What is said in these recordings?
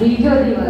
你于这个。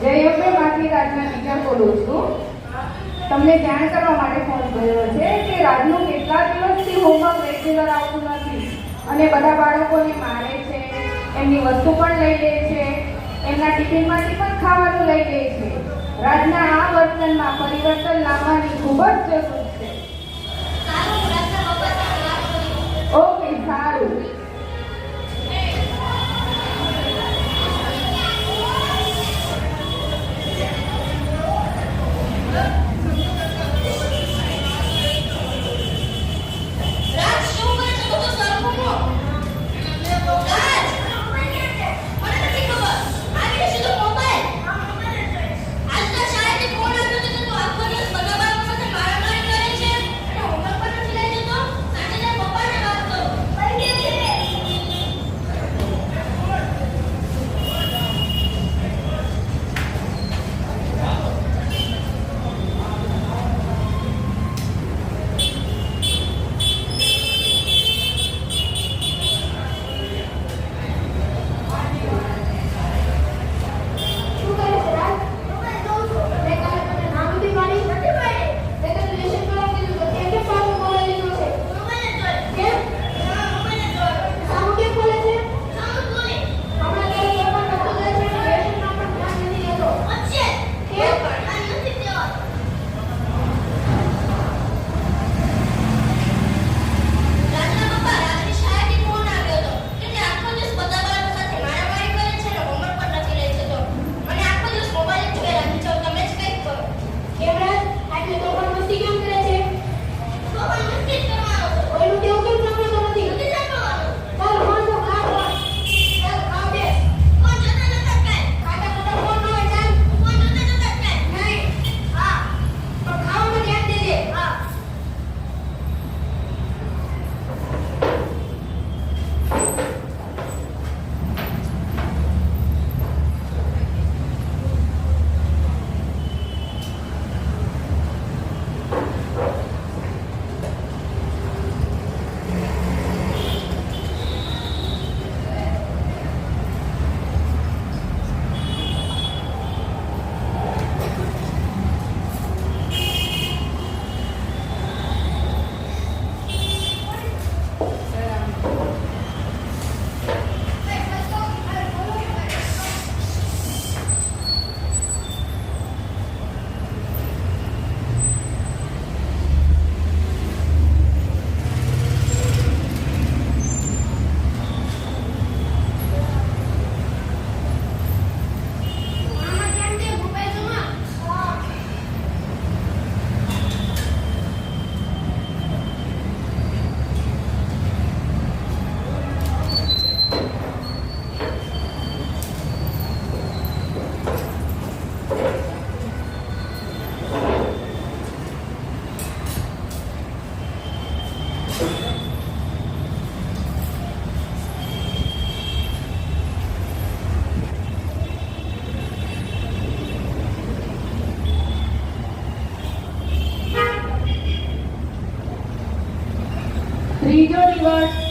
જય અંબે રાજના ટીચર બોલું છું. તમને જાણ કરવા માટે ફોન કર્યો છે કે રાજનું કેટલા દિવસથી હોમવર્ક રેગ્યુલર આવતું નથી અને બધા બાળકોને મારે છે, એમની વસ્તુ પણ લઈ લે છે, એમના ટિફિનમાંથી પણ ખાવાનું લઈ લે છે. રાજના આ વર્તનમાં પરિવર્તન લાવવાની ખૂબ જ જરૂર Lord.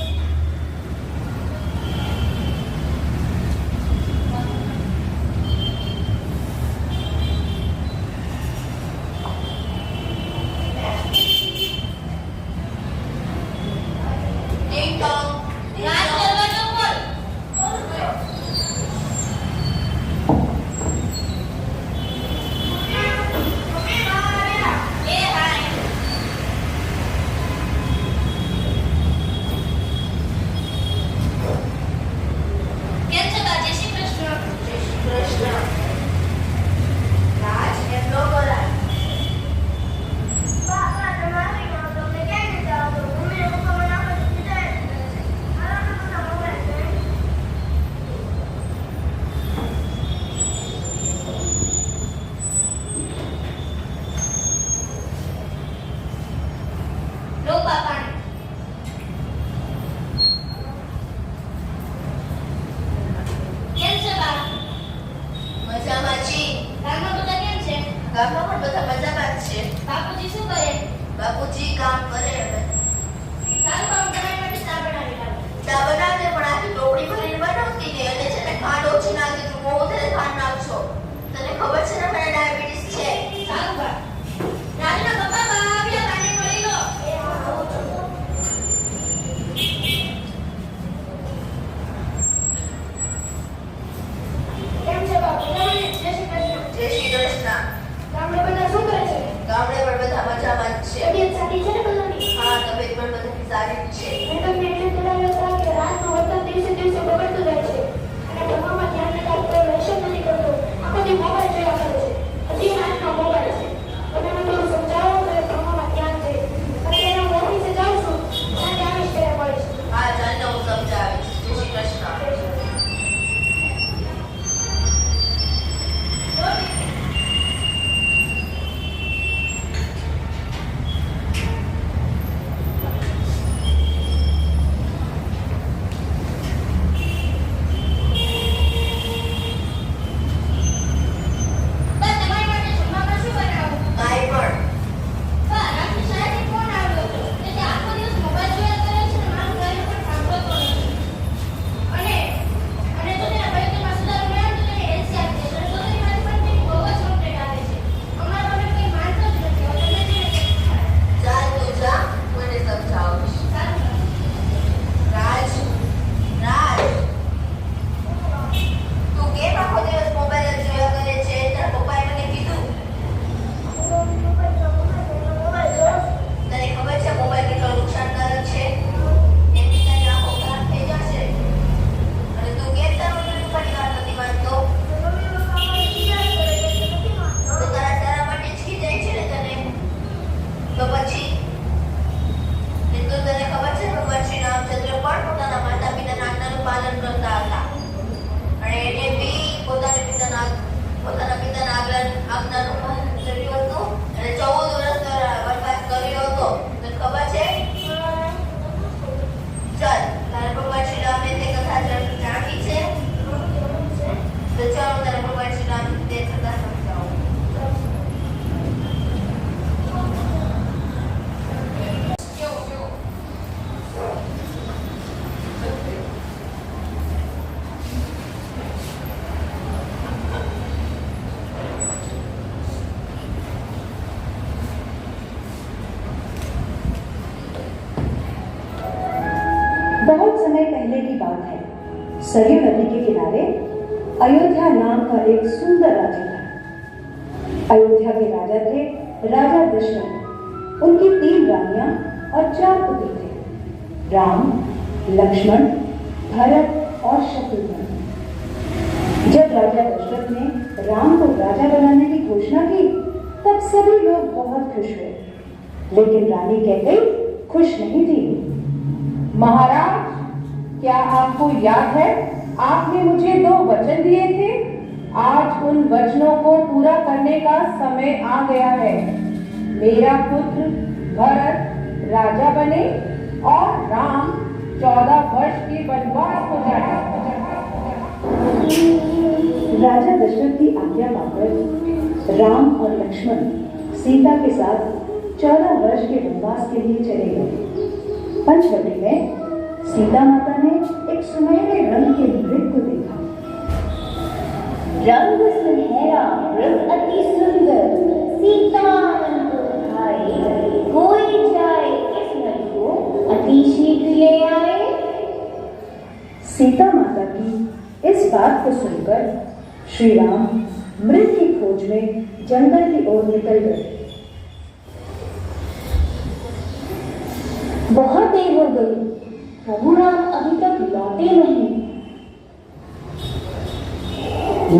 ગામમાં પણ બધા મજામાં છે. બાપુજી શું કરે? બાપુજી કામ કરે. की बात है। सरयू नदी के किनारे अयोध्या नाम का एक सुंदर राज्य था। अयोध्या के राजा थे राजा दशरथ उनकी तीन रानियाँ और चार पुत्र थे। राम, लक्ष्मण, भरत और शत्रुघ्न। जब राजा दशरथ ने राम को राजा बनाने की घोषणा की, तब सभी लोग बहुत खुश हुए। लेकिन रानी कह गई खुश नहीं थी। महाराज क्या आपको याद है? आपने मुझे दो वचन दिए थे। आज उन वचनों को पूरा करने का समय आ गया है। मेरा पुत्र भरत राजा बने और राम चौदह वर्ष के बनवास हो। जाए राजा दशरथ की आज्ञा पाकर राम और लक्ष्मण सीता के साथ चौदह वर्ष के वनवास के लिए चले गए। पंचवटी में सीता माता ने एक सुनहरे रंग के मृग को देखा। रंग सुनहरा, रंग अति सुंदर भाई कोई जाए इस को अति शीघ्र ले आए। सीता माता की इस बात को सुनकर श्री राम मृत की खोज में जंगल की ओर निकल गए। बहुत देर हो गई। प्रभु राम अभी तक लौटे नहीं।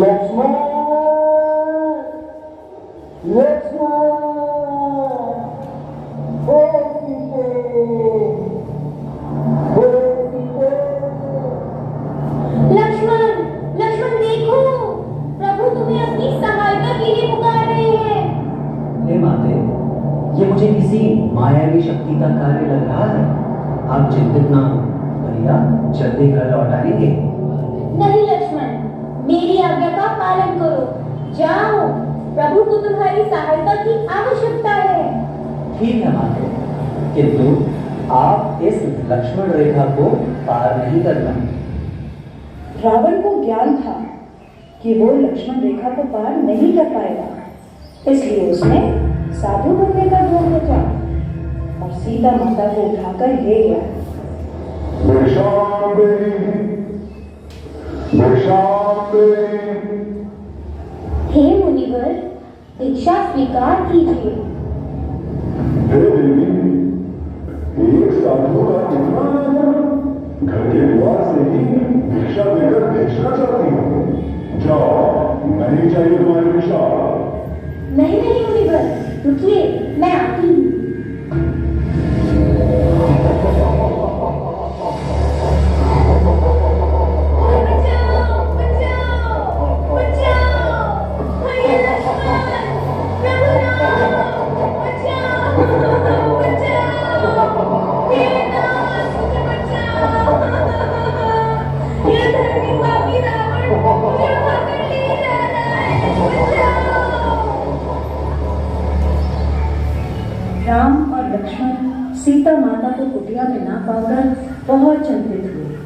लक्ष्मण लक्ष्मण लक्ष्मण रेखा को पार नहीं करना। रावण को ज्ञान था कि वो लक्ष्मण रेखा को पार नहीं कर पाएगा। इसलिए उसने साधु बनने का ढोंग रचा और सीता माता को उठाकर ले गया। हे मुनिवर दीक्षा स्वीकार कीजिए। हे देवी एक सीता माता को कुटिया में ना पाकर बहुत चिंतित हुए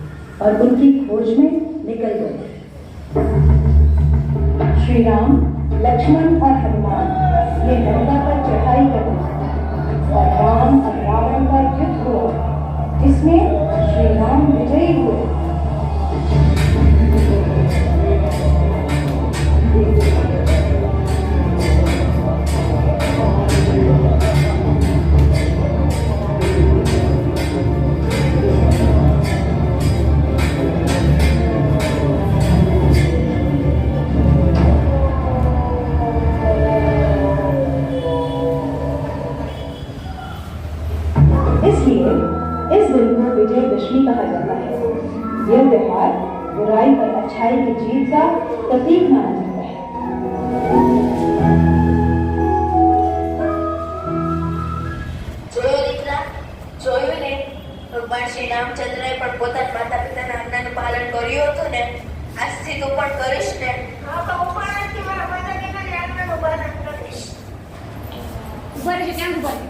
और उनकी अच्छाई की जीत का प्रतीक माना जाता है જોયું દીકરા જોયું ને ભગવાન શ્રી રામચંદ્રએ પણ પોતાના માતા પિતાના આજ્ઞાનું પાલન કર્યું હતું ને આજથી તું પણ કરીશ ને હા તો હું પણ આજથી મારા માતા પિતાની આજ્ઞાનું પાલન કરીશ ઉભા રહેજો ક્યાં ઉભા રહેજો